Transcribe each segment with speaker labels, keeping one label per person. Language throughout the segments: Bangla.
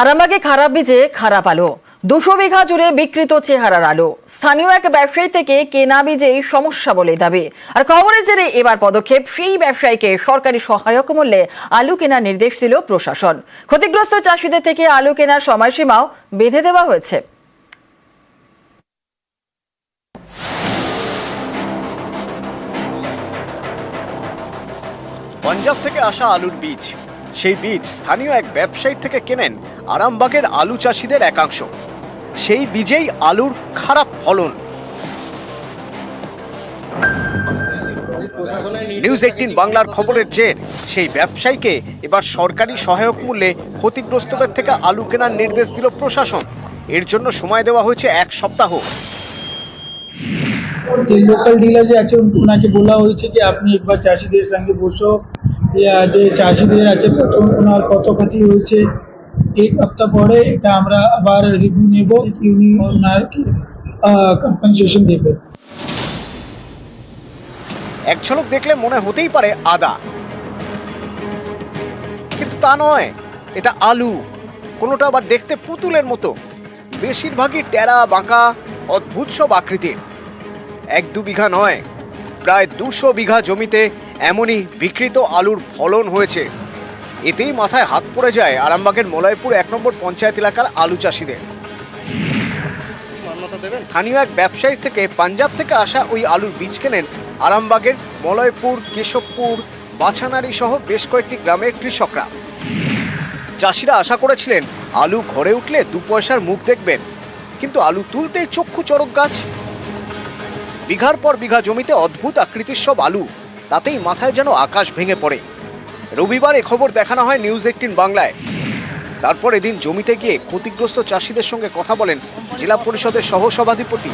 Speaker 1: আরামবাগে খারাপ বীজে খারাপ আলো। দুশো বিঘা জুড়ে বিকৃত চেহারার আলো। স্থানীয় এক ব্যবসায়ী থেকে কেনা বীজেই সমস্যা বলে দাবি। আর খবরের জেরে এবার পদক্ষেপ, সেই ব্যবসায়ীকে সরকারি সহায়ক মূল্যে আলু কেনার নির্দেশ দিল প্রশাসন। ক্ষতিগ্রস্ত চাষিদের থেকে আলু কেনার সময়সীমাও বেঁধে দেওয়া হয়েছে।
Speaker 2: পাঞ্জাব থেকে আসা আলুর বীজ সেই বীজ স্থানীয় এক ব্যবসায়ী থেকে কেনেন আরামবাগের আলু চাষিদের একাংশ। সেই বীজেই আলুর খারাপ ফলন। নিউজ এইটিন বাংলার খবরের জের। সেই ব্যবসায়ীকে এবার সরকারি সহায়ক মূল্যে ক্ষতিগ্রস্তদের থেকে আলু কেনার নির্দেশ দিল প্রশাসন। এর জন্য সময় দেওয়া হয়েছে এক সপ্তাহ।
Speaker 3: যে লোকাল ডিলার যে আছে ওনাকে বলা হয়েছে যে আপনি একবার চাষিদের সঙ্গে বসো। যে চাষিদের আছে কত ওনার কত ক্ষতি হয়েছে। এক সপ্তাহ পরে এটা আমরা আবার রিভিউ নেব। কি উনি ওনার কম্পেনসেশন দেবে।
Speaker 2: এক ঝলক দেখলে মনে হতেই পারে আদা। কিন্তু তা নয়, এটা আলু। কোনোটা আবার দেখতে পুতুলের মতো। বেশিরভাগই টেরা, বাঁকা, অদ্ভুত সব আকৃতির। এক দু বিঘা নয়। প্রায় দুশো বিঘা জমিতে এমনই বিকৃত আলুর ফলন হয়েছে। এতেই মাথায় হাত পড়ে যায় আরামবাগের মলয়পুর এক নম্বর পঞ্চায়েত এলাকার আলু চাষিদের। স্থানীয় এক ব্যবসায়ীর থেকে পাঞ্জাব থেকে আসা ওই আলুর বীজ কেনেন আরামবাগের মলয়পুর কেশবপুর বাছানারি সহ বেশ কয়েকটি গ্রামের কৃষকরা। চাষিরা আশা করেছিলেন আলু ঘরে উঠলে দু পয়সার মুখ দেখবেন। কিন্তু আলু তুলতেই চক্ষু চরক গাছ। বিঘার পর বিঘা জমিতে অদ্ভুত আকৃতির সব আলু। তাতেই মাথায় যেন আকাশ ভেঙে পড়ে। রবিবার খবর দেখানো হয় নিউজ এইটিন বাংলায়। তারপর এদিন জমিতে গিয়ে ক্ষতিগ্রস্ত চাষিদের সঙ্গে কথা বলেন জেলা পরিষদের সহ সভাধিপতি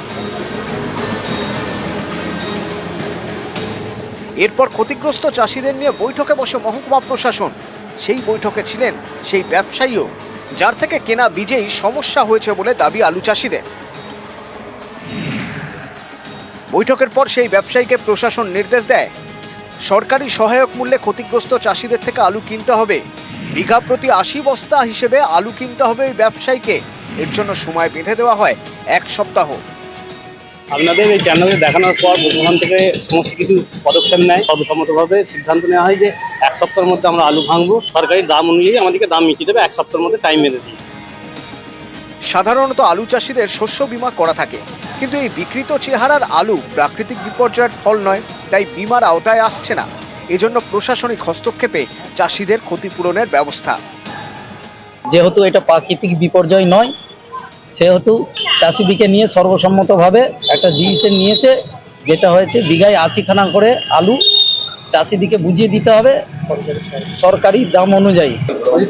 Speaker 2: এরপর ক্ষতিগ্রস্ত চাষিদের নিয়ে বৈঠকে বসে মহকুমা প্রশাসন। সেই বৈঠকে ছিলেন সেই ব্যবসায়ীও, যার থেকে কেনা বীজেই সমস্যা হয়েছে বলে দাবি আলু চাষিদের। বৈঠকের পর সেই ব্যবসায়ীকে প্রশাসন নির্দেশ দেয়। সরকারি সহায়ক মূল্যে ক্ষতিগ্রস্ত চাষিদের থেকে আলু কিনতে হবে। বিঘা প্রতি আশি বস্তা হিসেবে আলু কিনতে হবে ওই ব্যবসায়ীকে। এর জন্য সময় বেঁধে দেওয়া হয় এক সপ্তাহ।
Speaker 4: আপনাদের এই চ্যানেলে দেখানোর পর ওখান থেকে সমস্ত কিছু পদক্ষেপ নেয়। সর্বসম্মতভাবে সিদ্ধান্ত নেওয়া হয় যে এক সপ্তাহের মধ্যে আমরা আলু ভাঙবো। সরকারি দাম অনুযায়ী আমাদেরকে দাম মিটিয়ে দেবে এক সপ্তাহের মধ্যে টাইম বেঁধে দিই।
Speaker 2: সাধারণত আলু চাষিদের শস্য বীমা করা থাকে। কিন্তু এই বিকৃত চেহারার আলু প্রাকৃতিক বিপর্যয়ের ফল নয় তাই বীমার আওতায় আসছে না। এজন্য প্রশাসনিক হস্তক্ষেপে চাষিদের ক্ষতিপূরণের ব্যবস্থা।
Speaker 5: যেহেতু এটা প্রাকৃতিক বিপর্যয় নয় সেহেতু চাষিদিকে নিয়ে সর্বসম্মতভাবে একটা ডিসিশন নিয়েছে যেটা হয়েছে বিঘায় আশিখানা করে আলু চাষিদিকে বুঝিয়ে দিতে হবে সরকারি দাম অনুযায়ী।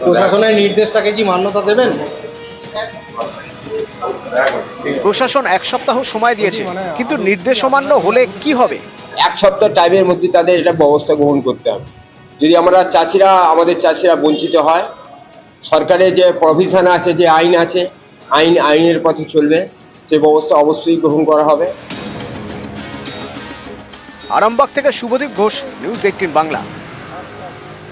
Speaker 6: প্রশাসনের নির্দেশটাকে কি মান্যতা দেবেন?
Speaker 2: প্রশাসন এক সপ্তাহ সময় দিয়েছে কিন্তু নির্দেশ অমান্য হলে কি হবে?
Speaker 7: এক সপ্তাহ টাইমের মধ্যে তাদের এটা ব্যবস্থা গ্রহণ করতে হবে। যদি আমরা চাষিরা আমাদের চাষিরা বঞ্চিত হয় সরকারের যে প্রভিশন আছে যে আইন আছে আইন আইনের পথে চলবে সে ব্যবস্থা অবশ্যই গ্রহণ করা হবে।
Speaker 2: আরামবাগ থেকে শুভদীপ ঘোষ নিউজ এইটিন বাংলা।